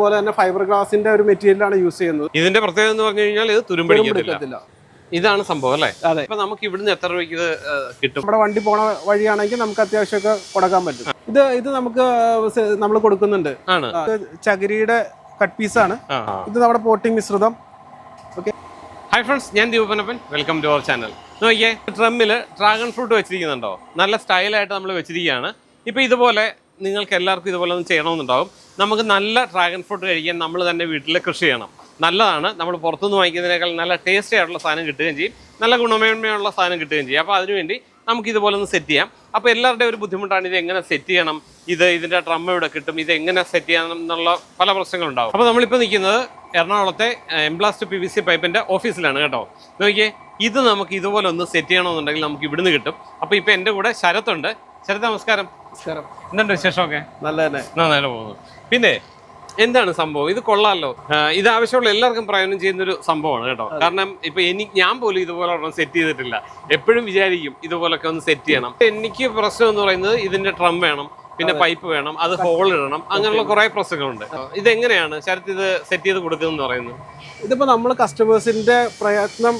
അതുപോലെ തന്നെ ഫൈബർ ഗ്ലാസിന്റെ ഒരു മെറ്റീരിയലാണ് യൂസ് ചെയ്യുന്നത്. ഇതിന്റെ പ്രത്യേകത എന്ന് പറഞ്ഞു കഴിഞ്ഞാൽ ഇത് തുരുമ്പടിക്കത്തില്ല ഇതാണ് സംഭവം അല്ലേ? അതെ. അപ്പൊ നമുക്ക് ഇവിടുന്ന് എത്ര രൂപയ്ക്ക് ഇത് കിട്ടും? നമ്മുടെ വണ്ടി പോണ വഴിയാണെങ്കിൽ നമുക്ക് അത്യാവശ്യമൊക്കെ കൊടുക്കാൻ പറ്റും. ഇത് ഇത് നമുക്ക് നമ്മൾ കൊടുക്കുന്നുണ്ട്. ചകിരിയുടെ കട്ട് പീസ് ആണ്. ഇത് നമ്മുടെ പോട്ടിംഗ് മിശ്രിതം. ഓക്കെ ഹായ് ഫ്രണ്ട്സ് ഞാൻ Deepanappan. Welcome to our channel നോക്കിയേ ഡ്രമ്മിൽ ഡ്രാഗൺ ഫ്രൂട്ട് വെച്ചിരിക്കുന്നുണ്ടോ? നല്ല സ്റ്റൈലായിട്ട് നമ്മൾ വെച്ചിരിക്കുകയാണ്. ഇപ്പൊ ഇതുപോലെ നിങ്ങൾക്ക് എല്ലാവർക്കും ഇതുപോലെ ഒന്നും ചെയ്യണമെന്നുണ്ടാവും. നമുക്ക് നല്ല ഡ്രാഗൺ ഫ്രൂട്ട് കഴിക്കാൻ നമ്മൾ തന്നെ വീട്ടിൽ കൃഷി ചെയ്യണം. നല്ലതാണ്. നമ്മൾ പുറത്തുനിന്ന് വാങ്ങിക്കുന്നതിനേക്കാൾ നല്ല ടേസ്റ്റി ആയിട്ടുള്ള സാധനം കിട്ടുകയും ചെയ്യും. നല്ല ഗുണമേന്മയുള്ള സാധനം കിട്ടുകയും ചെയ്യും. അപ്പോൾ അതിനുവേണ്ടി നമുക്ക് ഇതുപോലെ ഒന്ന് സെറ്റ് ചെയ്യാം. അപ്പോൾ എല്ലാവരുടെയും ഒരു ബുദ്ധിമുട്ടാണ് ഇത് എങ്ങനെ സെറ്റ് ചെയ്യണം? ഇത് ഇതിന്റെ ഡ്രം ഇവിടെ കിട്ടും? ഇത് എങ്ങനെ സെറ്റ് ചെയ്യണം എന്നുള്ള പല പ്രശ്നങ്ങളുണ്ടാവും. അപ്പോൾ നമ്മളിപ്പോൾ നിൽക്കുന്നത് എറണാകുളത്തെ എംപ്ലാസ്റ്റ് പി വി സി പൈപ്പിന്റെ ഓഫീസിലാണ് കേട്ടോ. നോക്കിയേ ഇത് നമുക്ക് ഇതുപോലെ ഒന്ന് സെറ്റ് ചെയ്യണമെന്നുണ്ടെങ്കിൽ നമുക്ക് ഇവിടുന്ന് കിട്ടും. അപ്പോൾ ഇപ്പോൾ എന്റെ കൂടെ ശരത്തുണ്ട്. ശരത് നമസ്കാരം. നമസ്കാരം. എന്തുണ്ട് വിശേഷമൊക്കെ? നല്ല തന്നെ നന്നായിട്ട് പോകുന്നു. പിന്നെ എന്താണ് സംഭവം? ഇത് കൊള്ളാമല്ലോ ഇത് ആവശ്യമുള്ള എല്ലാവർക്കും പ്രയോജനം ചെയ്യുന്ന ഒരു സംഭവമാണ് കേട്ടോ. കാരണം ഇപ്പൊ എനിക്ക് ഞാൻ പോലും ഇതുപോലെ ഒരെണ്ണം സെറ്റ് ചെയ്തിട്ടില്ല. എപ്പോഴും വിചാരിക്കും ഇതുപോലൊക്കെ ഒന്ന് സെറ്റ് ചെയ്യണം. എനിക്ക് പ്രശ്നം എന്ന് പറയുന്നത് ഇതിന്റെ ട്രം വേണം പിന്നെ പൈപ്പ് വേണം അത് ഹോൾ ഇടണം അങ്ങനെയുള്ള കുറെ പ്രശ്നങ്ങളുണ്ട്. ഇത് എങ്ങനെയാണ്? ശരത്ത് ഇത് സെറ്റ് ചെയ്ത് കൊടുക്കുന്നത് പറയുന്നത്. ഇതിപ്പോ നമ്മൾ കസ്റ്റമേഴ്സിന്റെ പ്രയത്നം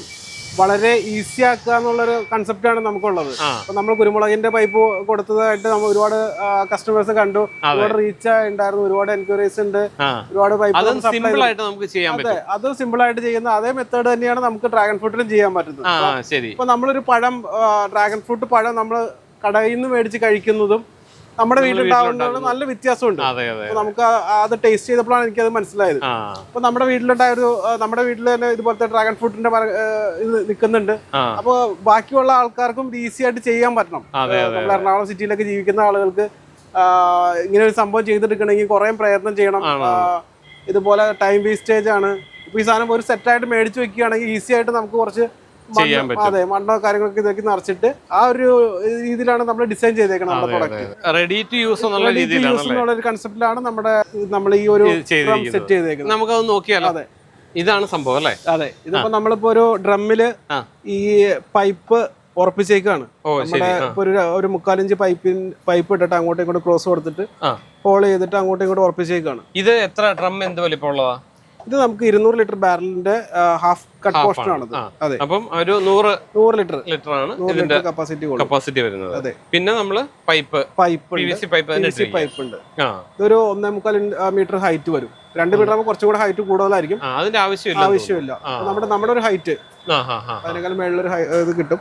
വളരെ ഈസി ആക്കുക എന്നുള്ളൊരു കൺസെപ്റ്റാണ് നമുക്കുള്ളത്. അപ്പൊ നമ്മൾ കുരുമുളകിന്റെ പൈപ്പ് കൊടുത്തതായിട്ട് നമ്മൾ ഒരുപാട് കസ്റ്റമേഴ്സ് കണ്ടു. ഒരുപാട് റീച്ച് ഉണ്ടായിരുന്നു ഒരുപാട് എൻക്വയറീസ് ഉണ്ട്. ഒരുപാട് പൈപ്പ് അതെ അത്. സിമ്പിൾ ആയിട്ട് ചെയ്യുന്ന അതേ മെത്തേഡ് തന്നെയാണ് നമുക്ക് ഡ്രാഗൺ ഫ്രൂട്ടിലും ചെയ്യാൻ പറ്റുന്നത്. ഇപ്പൊ നമ്മളൊരു പഴം ഡ്രാഗൺ ഫ്രൂട്ട് പഴം നമ്മൾ കടയിൽ നിന്ന് മേടിച്ച് കഴിക്കുന്നതും നമ്മുടെ വീട്ടിലുണ്ടാവുന്ന നല്ല വ്യത്യാസമുണ്ട്. നമുക്ക് അത് ടേസ്റ്റ് ചെയ്തപ്പോഴാണ് എനിക്കത് മനസ്സിലായത്. അപ്പൊ നമ്മുടെ വീട്ടിലുണ്ടായ ഒരു നമ്മുടെ വീട്ടിൽ തന്നെ ഇതുപോലത്തെ ഡ്രാഗൺ ഫ്രൂട്ടിന്റെ ഇത് നിൽക്കുന്നുണ്ട്. അപ്പൊ ബാക്കിയുള്ള ആൾക്കാർക്കും ഇത് ഈസി ആയിട്ട് ചെയ്യാൻ പറ്റണം. നമ്മൾ എറണാകുളം സിറ്റിയിലൊക്കെ ജീവിക്കുന്ന ആളുകൾക്ക് ഇങ്ങനെ ഒരു സംഭവം ചെയ്തെടുക്കണമെങ്കിൽ കുറേ പ്രയത്നം ചെയ്യണം. ഇതുപോലെ ടൈം വേസ്റ്റേജ് ആണ്. ഇപ്പൊ ഈ സാധനം ഒരു സെറ്റായിട്ട് മേടിച്ചു വെക്കുകയാണെങ്കിൽ ഈസി ആയിട്ട് നമുക്ക് കുറച്ച് ചെയ്യാൻ പറ്റും. അതെ മണ്ണോ കാര്യങ്ങളൊക്കെ ഇതൊക്കെ നിറച്ചിട്ട് ആ ഒരു രീതിയിലാണ് നമ്മൾ ഡിസൈൻ ചെയ്തേക്കുന്നത് നമ്മുടെ പ്രൊഡക്റ്റ് റെഡി ടു യൂസ് എന്നുള്ള യൂസ് രീതിയിലാണല്ലേ? എന്നുള്ള ഒരു കൺസെപ്റ്റിലാണ് നമ്മുടെ നമ്മൾ ഈ ഒരു. സെറ്റ് ചെയ്തേക്കുന്നത്. നമുക്കത് നോക്കിയാലോ? അതെ. ഇതാണ് സംഭവം അല്ലേ? അതെ ഇതിപ്പോ നമ്മളിപ്പോ ഒരു ഡ്രമ്മിൽ ഈ പൈപ്പ് ഉറപ്പിച്ചേക്കാണ്. നമ്മുടെ ഒരു ഒരു മുക്കാലിഞ്ച് പൈപ്പിൻ പൈപ്പ് ഇട്ടിട്ട് അങ്ങോട്ടും ഇങ്ങോട്ടും ക്രോസ് കൊടുത്തിട്ട് ഹോൾ ചെയ്തിട്ട് അങ്ങോട്ടും ഇങ്ങോട്ടും ഉറപ്പിച്ചേക്കാണ്. ഇത് എത്ര ഡ്രം എന്ത് വലിപ്പമുള്ളതാ ഇത് നമുക്ക് ഇരുന്നൂറ് ലിറ്റർ ബാരലിന്റെ ഹാഫ് കട്ട് പോർഷൻ ആണ്. അതെ. അപ്പം ഒരു നൂറ് നൂറ് ലിറ്റർ. ലിറ്റർ ആണ് ഇതിന്റെ കപ്പാസിറ്റി കപ്പാസിറ്റി വരുന്നത്. അതെ. പിന്നെ നമ്മൾ പൈപ്പ് പൈപ്പ് പൈപ്പ്. പൈപ്പ് ഉണ്ട്. ഇതൊരു ഒന്നേ മുക്കാൽ മീറ്റർ ഹൈറ്റ് വരും. രണ്ട് മീറ്റർ ആകുമ്പോൾ കുറച്ചും കൂടെ ഹൈറ്റ് കൂടുതലായിരിക്കും. അതിന്റെ ആവശ്യമില്ല ആവശ്യമില്ല. നമ്മുടെ നമ്മുടെ ഒരു ഹൈറ്റ് അതിനേക്കാൾ മേളിലൊരു ഇത് കിട്ടും.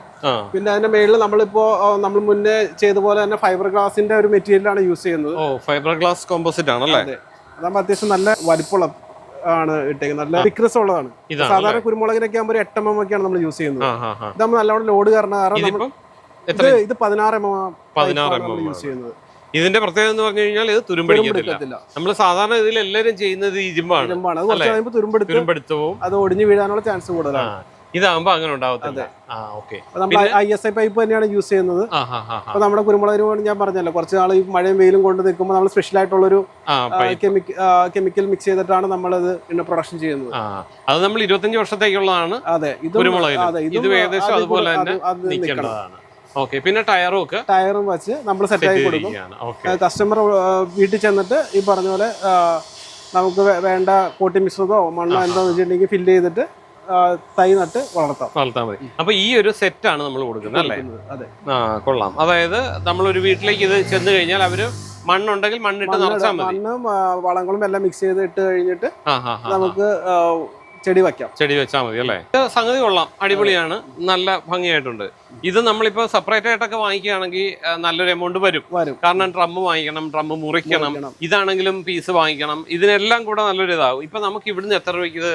പിന്നെ അതിന്റെ മേളിൽ നമ്മളിപ്പോ നമ്മൾ മുന്നേ ചെയ്ത പോലെ തന്നെ ഫൈബർ ഗ്ലാസിന്റെ ഒരു മെറ്റീരിയലാണ് യൂസ് ചെയ്യുന്നത്. ഓ ഫൈബർ ഗ്ലാസ് കോമ്പോസിറ്റ് ആണല്ലേ? അതെ. അതാകുമ്പോൾ അത്യാവശ്യം നല്ല വലിപ്പമുള്ള ആണ് ഇട്ടേക്കുന്നത്. നല്ല തിക്നെസ് ഉള്ളതാണ് സാധാരണ കുരുമുളകിനൊക്കെ ആകുമ്പോൾ ഒരു എട്ട് എം എം ഒക്കെയാണ് നമ്മൾ യൂസ് ചെയ്യുന്നത്. ഇത് നമ്മൾ നല്ലവണ്ണം ലോഡ് കാരണം കാരണം ഇത് ഇത് പതിനാറ് എം എം പതിനാറ് എം എം യൂസ് ചെയ്യുന്നത്. ഇതിന്റെ പ്രത്യേകത എന്ന് പറഞ്ഞു കഴിഞ്ഞാൽ ഇത് തുരുമ്പടിക്കത്തില്ല നമ്മൾ സാധാരണ ഇതിൽ എല്ലാവരും ചെയ്യുന്നത് കുറച്ച് കഴിയുമ്പോൾ തുരുമ്പെടുത്ത് അത് ഒടിഞ്ഞു വീഴാനുള്ള ചാൻസ് കൂടുതലാണ്. ഇതാകുമ്പോ അങ്ങനെ ഉണ്ടാവത്തില്ല. നമ്മൾ ഐ എസ് ഐ പൈപ്പ് തന്നെയാണ് യൂസ് ചെയ്യുന്നത്. അപ്പൊ നമ്മുടെ കുരുമുളകിന് ഞാൻ പറഞ്ഞല്ലോ കുറച്ച് നാൾ ഈ മഴയും വെയിലും കൊണ്ട് നിൽക്കുമ്പോൾ നമ്മൾ സ്പെഷ്യൽ ആയിട്ടുള്ളൊരു കെമിക്കൽ മിക്സ് ചെയ്തിട്ടാണ് നമ്മൾ പിന്നെ പ്രൊഡക്ഷൻ ചെയ്യുന്നത്. അത് നമ്മൾ ഇരുപത്തഞ്ച് വർഷത്തേക്കുള്ളതാണ് അതെ ഇതും ഏകദേശം അതുപോലെ തന്നെ അത് ഓക്കെ പിന്നെ ടയറും ഒക്കെ ടയറും വെച്ച് നമ്മൾ സെറ്റ് ആയി കൊടുക്കും. കസ്റ്റമർ വീട്ടിൽ ചെന്നിട്ട് ഈ പറഞ്ഞ പോലെ നമുക്ക് വേണ്ട കോട്ടി മിശ്രിതമോ മണ്ണോ എന്താണെന്ന് വെച്ചിട്ടുണ്ടെങ്കിൽ ഫില്ല് ചെയ്തിട്ട് തൈ നട്ട് വളർത്താം. വളർത്താൻ മതി. അപ്പൊ ഈ ഒരു സെറ്റ് ആണ് നമ്മൾ കൊടുക്കുന്നത് അല്ലേ? അതെ. ആ കൊള്ളാം. അതായത് നമ്മൾ ഒരു വീട്ടിലേക്ക് ഇത് ചെന്ന് കഴിഞ്ഞാൽ അവർ മണ്ണുണ്ടെങ്കിൽ മണ്ണിട്ട് നിറച്ചാൽ മതി. മണ്ണും വളങ്ങളും എല്ലാം മിക്സ് ചെയ്ത് ഇട്ട് കഴിഞ്ഞിട്ട് നമുക്ക് ചെടി വെക്കാം ചെടി വെച്ചാൽ മതി അല്ലേ? സംഗതി കൊള്ളാം. അടിപൊളിയാണ്. നല്ല ഭംഗിയായിട്ടുണ്ട്. ഇത് നമ്മളിപ്പോ സെപ്പറേറ്റ് ആയിട്ടൊക്കെ വാങ്ങിക്കുകയാണെങ്കിൽ നല്ലൊരു എമൗണ്ട് വരും. കാരണം ഡ്രമ്മ് വാങ്ങിക്കണം ഡ്രമ്മ് മുറിക്കണം. ഇതാണെങ്കിലും പീസ് വാങ്ങിക്കണം. ഇതിനെല്ലാം കൂടെ നല്ലൊരു ഇതാവും ഇപ്പൊ നമുക്ക് ഇവിടുന്ന് എത്ര രൂപയ്ക്ക് ഇത്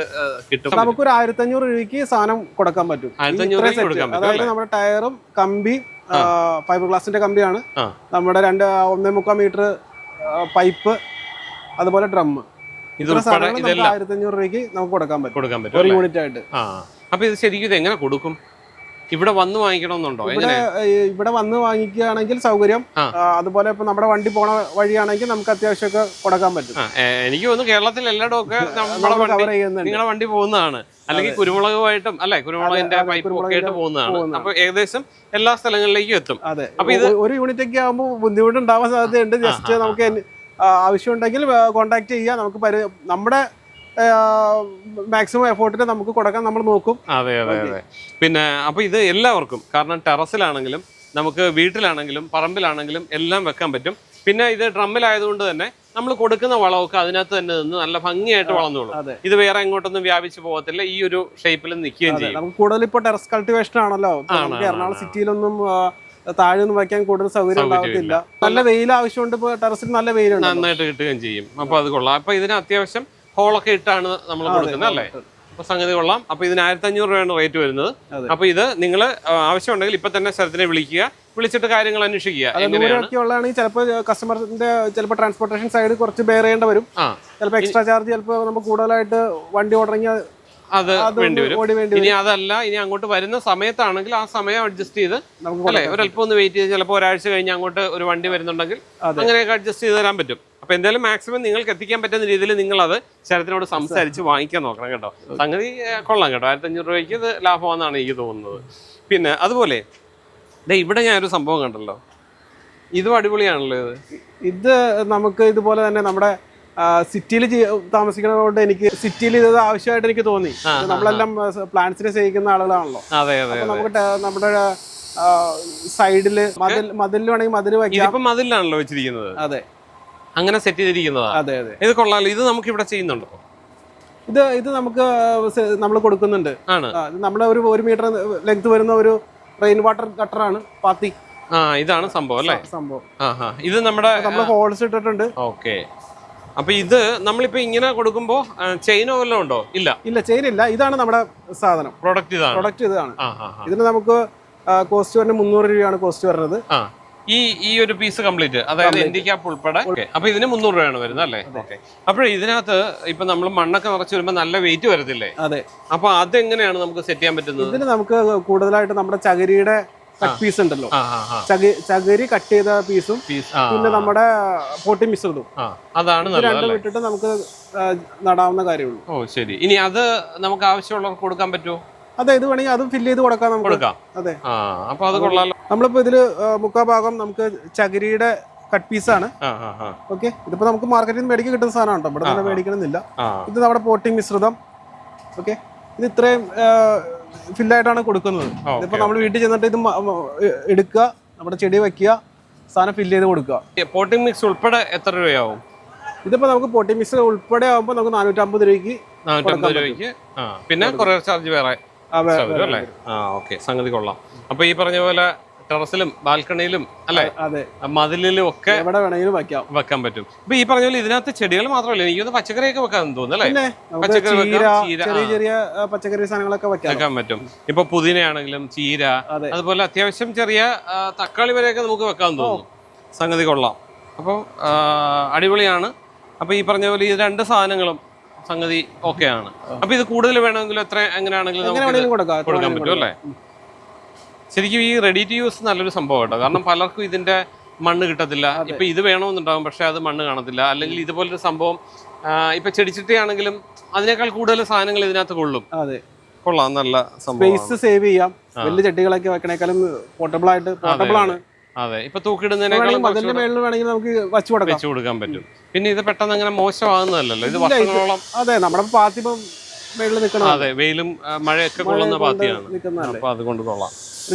കിട്ടും? നമുക്കൊരു ആയിരത്തി അഞ്ഞൂറ് രൂപയ്ക്ക് സാധനം കൊടുക്കാൻ പറ്റും. ആയിരത്തഞ്ഞൂറ് 1500 രൂപ കൊടുക്കാൻ പറ്റും, അതായത് നമ്മുടെ ടയറും കമ്പി ഫൈബർ ഗ്ലാസിന്റെ കമ്പിയാണ്. നമ്മുടെ രണ്ട് ഒന്നേ മുക്കാൽ മീറ്റർ പൈപ്പ് അതുപോലെ ഡ്രം ഇത് ഉൾപ്പെടെ ഇതെല്ലാം ആയിരത്തി അഞ്ഞൂറ് രൂപയ്ക്ക് നമുക്ക് കൊടുക്കാൻ പറ്റും. കൊടുക്കാൻ പറ്റും ഒരു യൂണിറ്റ് ആയിട്ട് ആ. അപ്പൊ ഇത് ശരിക്കും ഇത് എങ്ങനെ കൊടുക്കും? ഇവിടെ വന്ന് വാങ്ങിക്കണമെന്നുണ്ടോ? ഇവിടെ ഇവിടെ വന്ന് വാങ്ങിക്കുകയാണെങ്കിൽ സൗകര്യം. അതുപോലെ ഇപ്പൊ നമ്മുടെ വണ്ടി പോണ വഴിയാണെങ്കിൽ നമുക്ക് അത്യാവശ്യമൊക്കെ കൊടുക്കാൻ പറ്റും. എനിക്ക് തോന്നുന്നു കേരളത്തിൽ എല്ലായിടവും ഒക്കെ നമ്മളെ വണ്ടി നിങ്ങളുടെ വണ്ടി പോകുന്നതാണ്. അല്ലെങ്കിൽ കുരുമുളകുമായിട്ടും അല്ലെ? കുരുമുളകിന്റെ പൈപ്പ് ഒക്കെ ആയിട്ട് പോകുന്നതാണ്. അപ്പൊ ഏകദേശം എല്ലാ സ്ഥലങ്ങളിലേക്കും എത്തും. അതെ. അപ്പൊ ഇത് ഒരു യൂണിറ്റ് ഒക്കെ ആകുമ്പോൾ ബുദ്ധിമുട്ടുണ്ടാവാൻ സാധ്യതയുണ്ട്. ജസ്റ്റ് നമുക്ക് ആവശ്യമുണ്ടെങ്കിൽ കോൺടാക്ട് ചെയ്യുക. നമുക്ക് പരി നമ്മുടെ മാക്സിമം എഫോർട്ടിൽ നമുക്ക് കൊടുക്കാൻ നമ്മൾ നോക്കും. അതെ അതെ അതെ. പിന്നെ അപ്പൊ ഇത് എല്ലാവർക്കും കാരണം ടെറസിലാണെങ്കിലും നമുക്ക് വീട്ടിലാണെങ്കിലും പറമ്പിലാണെങ്കിലും എല്ലാം വെക്കാൻ പറ്റും. പിന്നെ ഇത് ഡ്രമ്മിലായതുകൊണ്ട് തന്നെ നമ്മൾ കൊടുക്കുന്ന വളമൊക്കെ അതിനകത്ത് തന്നെ നിന്ന് നല്ല ഭംഗിയായിട്ട് വളർന്നോളും. ഇത് വേറെ എങ്ങോട്ടൊന്നും വ്യാപിച്ചു പോകത്തില്ല. ഈ ഒരു ഷേപ്പിൽ നിൽക്കുകയും ചെയ്യും. നമുക്ക് കൂടുതൽ ഇപ്പൊ ടെറസ് കൾട്ടിവേഷൻ ആണല്ലോ എറണാകുളം സിറ്റിയിലൊന്നും താഴെ ഒന്നും വയ്ക്കാൻ കൂടുതൽ സൗകര്യം ഉണ്ടാവത്തില്ല ഉണ്ടാകത്തില്ല. നല്ല വെയിൽ ആവശ്യമുണ്ട് ഇപ്പോൾ ടെറസിൽ നല്ല വെയിലുണ്ട് നന്നായിട്ട് കിട്ടുകയും ചെയ്യും. അപ്പൊ അത് കൊള്ളാം. അപ്പൊ ഇതിന് അത്യാവശ്യം ഹോളൊക്കെ ഇട്ടാണ് നമ്മൾ കൊടുക്കുന്നത് അല്ലേ? അപ്പൊ സംഗതി കൊള്ളാം. അപ്പൊ ഇതിന് ആയിരത്തി അഞ്ഞൂറ് രൂപയാണ് റേറ്റ് വരുന്നത്. അപ്പോൾ അപ്പൊ ഇത് നിങ്ങൾ ആവശ്യമുണ്ടെങ്കിൽ ഇപ്പൊ തന്നെ സ്ഥലത്തിനെ വിളിക്കുക. വിളിച്ചിട്ട് കാര്യങ്ങൾ അന്വേഷിക്കുക. ഉള്ളതാണെങ്കിൽ ചിലപ്പോൾ കസ്റ്റമറിന്റെ ചിലപ്പോൾ ട്രാൻസ്പോർട്ടേഷൻ സൈഡ് കുറച്ച് ബെയർ ചെയ്യേണ്ടി വരും. ചിലപ്പോൾ എക്സ്ട്രാ ചാർജ് ചിലപ്പോൾ നമുക്ക് കൂടുതലായിട്ട് വണ്ടി ഓടണമെങ്കിൽ അത് വേണ്ടി വരും. ഇനി അതല്ല ഇനി അങ്ങോട്ട് വരുന്ന സമയത്താണെങ്കിൽ ആ സമയം അഡ്ജസ്റ്റ് ചെയ്ത് അല്ലേ ഒരല്പം ഒന്ന് വെയിറ്റ് ചെയ്ത് ചിലപ്പോൾ ഒരാഴ്ച കഴിഞ്ഞ് അങ്ങോട്ട് ഒരു വണ്ടി വരുന്നുണ്ടെങ്കിൽ. അങ്ങനെയൊക്കെ അഡ്ജസ്റ്റ് ചെയ്ത് തരാൻ പറ്റും. അപ്പൊ എന്തായാലും മാക്സിമം നിങ്ങൾക്ക് എത്തിക്കാൻ പറ്റുന്ന രീതിയിൽ നിങ്ങൾ അത് ശരത്തിനോട് സംസാരിച്ച് വാങ്ങിക്കാൻ നോക്കണം കേട്ടോ. സംഗതി കൊള്ളാം കേട്ടോ. ആയിരത്തി അഞ്ഞൂറ് രൂപയ്ക്ക് ഇത് ലാഭമാണെന്നാണ് എനിക്ക് തോന്നുന്നത്. പിന്നെ അതുപോലെ ഇവിടെ ഞാനൊരു സംഭവം കണ്ടല്ലോ. ഇതും അടിപൊളിയാണല്ലോ ഇത്. ഇത് നമുക്ക് ഇതുപോലെ തന്നെ നമ്മുടെ സിറ്റിയിൽ താമസിക്കുന്നതുകൊണ്ട് എനിക്ക് സിറ്റിയിൽ ഇത് ആവശ്യമായിട്ട് എനിക്ക് തോന്നി. നമ്മളെല്ലാം പ്ലാന്റ്സിനെ സ്നേഹിക്കുന്ന ആളുകളാണല്ലോ. നമുക്ക് നമ്മുടെ സൈഡിൽ മതിൽ മതിലിൽ വേണമെങ്കിൽ മതിൽ വയ്ക്കാം മതിലാണല്ലോ വെച്ചിരിക്കുന്നത്. അതെ. അങ്ങനെ സെറ്റ് ചെയ്തിരിക്കുന്നതാ. അതെ അതെ. ഇത് കൊള്ളാലോ. ഇത് നമുക്ക് ഇവിടെ ചെയ്യുന്നുണ്ടോ? ഇത് ഇത് നമുക്ക് നമ്മൾ കൊടുക്കുന്നുണ്ട്. നമ്മുടെ ഒരു ഒരു മീറ്റർ ലെങ്ത് വരുന്ന ഒരു റെയിൻ വാട്ടർ കട്ടറാണ് പാത്തി. ആ ഇതാണ് സംഭവം അല്ലേ? സംഭവം. ഇത് നമ്മുടെ നമ്മൾ ഹോൾസ് ഇട്ടിട്ടുണ്ട്. ഓക്കെ. അപ്പൊ ഇത് നമ്മളിപ്പോ ഇങ്ങനെ കൊടുക്കുമ്പോ ചെയിനോ വല്ലതും ഉണ്ടോ? ഇല്ല. ഇല്ല ചെയിൻ ഇല്ല. ഇതാണ് നമ്മുടെ സാധനം. പ്രൊഡക്റ്റ് ഇതാണ്. പ്രൊഡക്റ്റ് ഇതാണ്. ഇതിന് നമുക്ക് കോസ്റ്റ് വരുന്നത് മുന്നൂറ് രൂപയാണ് കോസ്റ്റ് വരുന്നത്. ഈ ഈ ഒരു പീസ് കംപ്ലീറ്റ് അതായത് ഇന്ത്യക്കാപ്പ് ഉൾപ്പെടെ. അപ്പൊ ഇതിന് മുന്നൂറ് രൂപയാണ് വരുന്നത് അല്ലേ? അപ്പോൾ ഇതിനകത്ത് ഇപ്പൊ നമ്മൾ മണ്ണൊക്കെ നിറച്ച് വരുമ്പോൾ നല്ല വെയിറ്റ് വരത്തില്ലേ? അതെ. അപ്പൊ അതെങ്ങനെയാണ് നമുക്ക് സെറ്റ് ചെയ്യാൻ പറ്റുന്നത്? ഇതിന് നമുക്ക് കൂടുതലായിട്ട് നമ്മുടെ ചകിരിയുടെ കട്ട് പീസ് ഉണ്ടല്ലോ. ചകിരി കട്ട് ചെയ്ത പീസും പിന്നെ നമ്മുടെ പൊട്ടി മിശ്രിതവും അതാണ് രണ്ടും അല്ലേ? ഇട്ടിട്ട് നമുക്ക് നടാവുന്ന കാര്യമുള്ളൂ. ഓ ശരി. ഇനി അത് നമുക്ക് ആവശ്യമുള്ളവർക്ക് കൊടുക്കാൻ പറ്റുമോ? അതെ ഇത് വേണമെങ്കിൽ അതും ഫില്ല് ചെയ്ത് കൊടുക്കാം നമുക്ക്. കൊടുക്കാം. അതെ. അപ്പൊ അത് കൊള്ളാലോ. നമ്മളിപ്പോ ഇതിൽ മുക്കാ ഭാഗം നമുക്ക് ചകിരിയുടെ കട്ട് പീസ് ആണ്. ഓക്കെ. ഇതിപ്പോ നമുക്ക് മാർക്കറ്റിൽ നിന്ന് മേടിക്കാൻ കിട്ടുന്ന സാധനമാണ് കേട്ടോ ഇവിടെ തന്നെ മേടിക്കണമെന്നില്ല. ഇത് നമ്മുടെ പോട്ടിംഗ് മിശ്രിതം. ഓക്കെ. ഇത് ഇത്രയും ഫില്ലായിട്ടാണ് കൊടുക്കുന്നത്. ഇപ്പൊ നമ്മൾ വീട്ടിൽ ചെന്നിട്ട് ഇത് എടുക്കുക നമ്മുടെ ചെടി വെക്കുക സാധനം ഫില്ല് ചെയ്ത് കൊടുക്കുക. പോട്ടിംഗ് മിക്സ് ഉൾപ്പെടെ എത്ര രൂപയാവും? ഇതിപ്പോ നമുക്ക് പോട്ടിംഗ് മിക്സ് ഉൾപ്പെടെ ആകുമ്പോൾ നമുക്ക് നാനൂറ്റമ്പത് രൂപയ്ക്ക് നാനൂറ്റമ്പത് രൂപയ്ക്ക്? പിന്നെ കുറേ ചാർജ് വേറെ സംഗതി കൊള്ളാം. അപ്പൊ ഈ പറഞ്ഞ പോലെ ടെറസിലും ബാൽക്കണിയിലും അല്ലെ? അതെ. മതിലിലും ഒക്കെ എവിടെ വേണമെങ്കിലും വെക്കാം. വെക്കാൻ പറ്റും. ഇപ്പൊ ഈ പറഞ്ഞ പോലെ ഇതിനകത്ത് ചെടികൾ മാത്രമല്ല എനിക്കൊന്ന് പച്ചക്കറിയൊക്കെ വെക്കാൻ തോന്നുന്നു അല്ലേ? പച്ചക്കറി ചെറിയ ചെറിയ പച്ചക്കറി സാധനങ്ങളൊക്കെ വെക്കാം. വെക്കാൻ പറ്റും. ഇപ്പൊ പുതിനയാണെങ്കിലും ചീര അതെ. അതുപോലെ അത്യാവശ്യം ചെറിയ തക്കാളി വരെയൊക്കെ നമുക്ക് വെക്കാൻ തോന്നും സംഗതി കൊള്ളാം. അപ്പോൾ അടിപൊളിയാണ്. അപ്പൊ ഈ പറഞ്ഞ പോലെ ഈ രണ്ട് സാധനങ്ങളും സംഗതി ഓക്കെ ആണ് അപ്പൊ ഇത് കൂടുതൽ വേണമെങ്കിലും എത്ര എങ്ങനെയാണെങ്കിലും കൊടുക്കാൻ പറ്റും അല്ലേ? ശരിക്കും ഈ റെഡി ടു യൂസ് നല്ലൊരു സംഭവം കേട്ടോ. കാരണം പലർക്കും ഇതിന്റെ മണ്ണ് കിട്ടത്തില്ല. ഇപ്പൊ ഇത് വേണമെന്നുണ്ടാവും പക്ഷെ അത് മണ്ണ് കാണത്തില്ല. അല്ലെങ്കിൽ ഇതുപോലൊരു സംഭവം ഇപ്പൊ ചെടിച്ചിട്ടയാണെങ്കിലും അതിനേക്കാൾ കൂടുതൽ സാധനങ്ങൾ ഇതിനകത്ത് കൊള്ളും. അതെ. കൊള്ളാം നല്ല സ്പേസ് സേവ് ചെയ്യാം. വലിയ ചെടികളൊക്കെ വെക്കണേക്കാളും പോർട്ടബിൾ ആയിട്ട് പോർട്ടബിൾ ആണ്. അതെ. ഇപ്പൊ തൂക്കിടുന്നതിനേക്കാളും മതിലിന്റെ മേളിൽ വേണമെങ്കിൽ നമുക്ക് വച്ചു കൊടുക്കാം. വെച്ചു കൊടുക്കാൻ പറ്റും. പിന്നെ ഇത് പെട്ടെന്ന് അങ്ങനെ മോശമാകുന്നതല്ലല്ലോ. ഇത് വർഷങ്ങളോളം അതെ നമ്മുടെ പാത്തിപ്പം മേളിൽ നിൽക്കണം അതെ വെയിലും മഴയൊക്കെ കൊള്ളുന്ന പാത്തിയാണ്. അപ്പൊ അതുകൊണ്ട് കൊള്ളാം.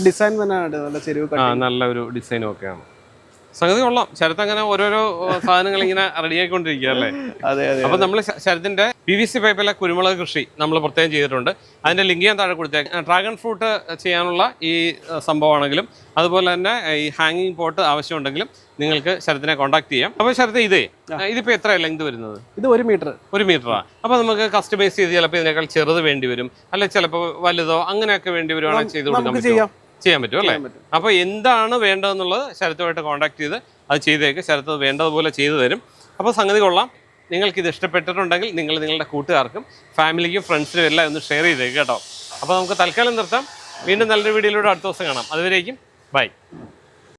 ഡിസൈൻ തന്നെയാണ് നല്ല ചെരുവ് നല്ല ഒരു ഡിസൈനും ഒക്കെയാണ്. സംഗതി കൊള്ളാം. ശരത് അങ്ങനെ ഓരോരോ സാധനങ്ങൾ ഇങ്ങനെ റെഡിയായിക്കൊണ്ടിരിക്കുക അല്ലേ? അതെ അതെ അപ്പൊ നമ്മൾ ശരത്തിന്റെ പി വി സി പൈപ്പിലെ കുരുമുളക് കൃഷി നമ്മൾ പ്രത്യേകം ചെയ്തിട്ടുണ്ട്. അതിന്റെ ലിങ്ക് ഞാൻ താഴെ കൊടുത്തേ ഡ്രാഗൺ ഫ്രൂട്ട് ചെയ്യാനുള്ള ഈ സംഭവമാണെങ്കിലും അതുപോലെ തന്നെ ഈ ഹാങ്ങിങ് പോട്ട് ആവശ്യമുണ്ടെങ്കിലും നിങ്ങൾക്ക് ശരത്തിനെ കോൺടാക്ട് ചെയ്യാം. അപ്പോൾ ശരത്ത് ഇതേ ഇതിപ്പോ എത്ര ലെങ്ത് വരുന്നത്? ഇത് ഒരു മീറ്റർ. ഒരു മീറ്ററാ. അപ്പൊ നമുക്ക് കസ്റ്റമൈസ് ചെയ്ത് ചിലപ്പോൾ ഇതിനേക്കാൾ ചെറുത് വേണ്ടി വരും. അല്ലെ ചിലപ്പോൾ വലുതോ അങ്ങനെയൊക്കെ വേണ്ടി വരുവാണെങ്കിൽ ചെയ്ത് കൊടുക്കാം ചെയ്യാൻ പറ്റും അല്ലേ? അപ്പോൾ എന്താണ് വേണ്ടതെന്നുള്ളത് ശരത്തുമായിട്ട് കോൺടാക്ട് ചെയ്ത് അത് ചെയ്തേക്ക്. ശരത്ത് വേണ്ടതുപോലെ ചെയ്തു തരും. അപ്പോൾ സംഗതി കൊള്ളാം. നിങ്ങൾക്ക് ഇത് ഇഷ്ടപ്പെട്ടിട്ടുണ്ടെങ്കിൽ നിങ്ങൾ നിങ്ങളുടെ കൂട്ടുകാർക്കും ഫാമിലിക്കും ഫ്രണ്ട്സിനും എല്ലാം ഒന്ന് ഷെയർ ചെയ്തേക്ക് കേട്ടോ. അപ്പോൾ നമുക്ക് തൽക്കാലം നിർത്താം. വീണ്ടും നല്ലൊരു വീഡിയോയിലൂടെ അടുത്ത ദിവസം കാണാം. അതുവരേക്കും ബൈ.